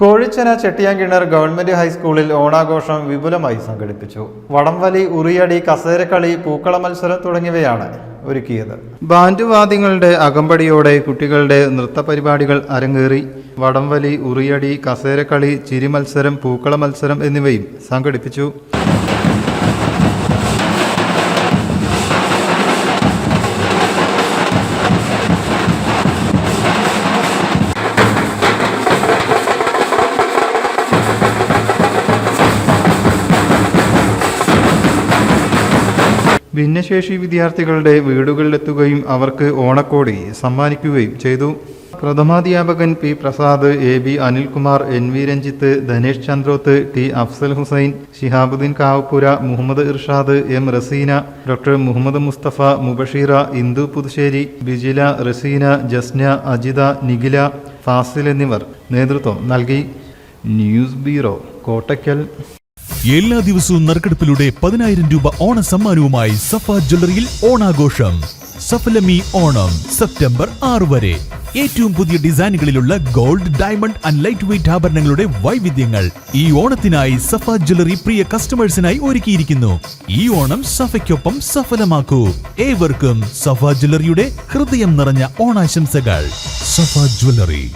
Kozhichena ചെട്ടിയാങ്കിണർ government ഹൈസ്കൂളിൽ ഓണാഘോഷം വിപുലമായി സംഘടിപ്പിച്ചു. വടംവലി ഉറിയടി കസേരക്കളി പൂക്കള മത്സരം തുടങ്ങിയവയാണ് ഒരുക്കിയത്. ബാൻഡുവാദ്യങ്ങളുടെ അകമ്പടിയോടെ കുട്ടികളുടെ നൃത്ത പരിപാടികൾ അരങ്ങേറി. വടംവലി ഉറിയടി കസേരക്കളി ചിരിമത്സരം പൂക്കള മത്സരം എന്നിവയും സംഘടിപ്പിച്ചു. ഭിന്നശേഷി വിദ്യാർത്ഥികളുടെ വീടുകളിലെത്തുകയും അവർക്ക് ഓണക്കോടി സമ്മാനിക്കുകയും ചെയ്തു. പ്രഥമാധ്യാപകൻ P Prasad A B Anilkumar N V Ranjith Dhanesh Chandroth T Afsal Hussain Shihabuddin Kavappura Muhammad Irshad M Raseena doctor Muhammad Mustafa Mubasheera Indu Puthussery Bijila Raseena Jasna Ajitha Nikhila Fazil എന്നിവർ നേതൃത്വം നൽകി. News bureau Kottakkal. എല്ലാ ദിവസവും നറുക്കെടുപ്പിലൂടെ പതിനായിരം രൂപ ഓണ സമ്മാനവുമായി സഫ ജ്വല്ലറിയിൽ ഓണാഘോഷം. സഫലമി ഓണം സെപ്റ്റംബർ ആറ് വരെ. ഏറ്റവും പുതിയ ഡിസൈനുകളിലുള്ള gold diamond and light weight ആഭരണങ്ങളുടെ വൈവിധ്യങ്ങൾ ഈ ഓണത്തിനായി സഫ ജ്വല്ലറി പ്രിയ കസ്റ്റമേഴ്സിനായി ഒരുക്കിയിരിക്കുന്നു. ഈ ഓണം സഫയ്ക്കൊപ്പം സഫലമാക്കൂ. ഏവർക്കും സഫ ജ്വല്ലറിയുടെ ഹൃദയം നിറഞ്ഞ ഓണാശംസകൾ. സഫ ജ്വല്ലറി.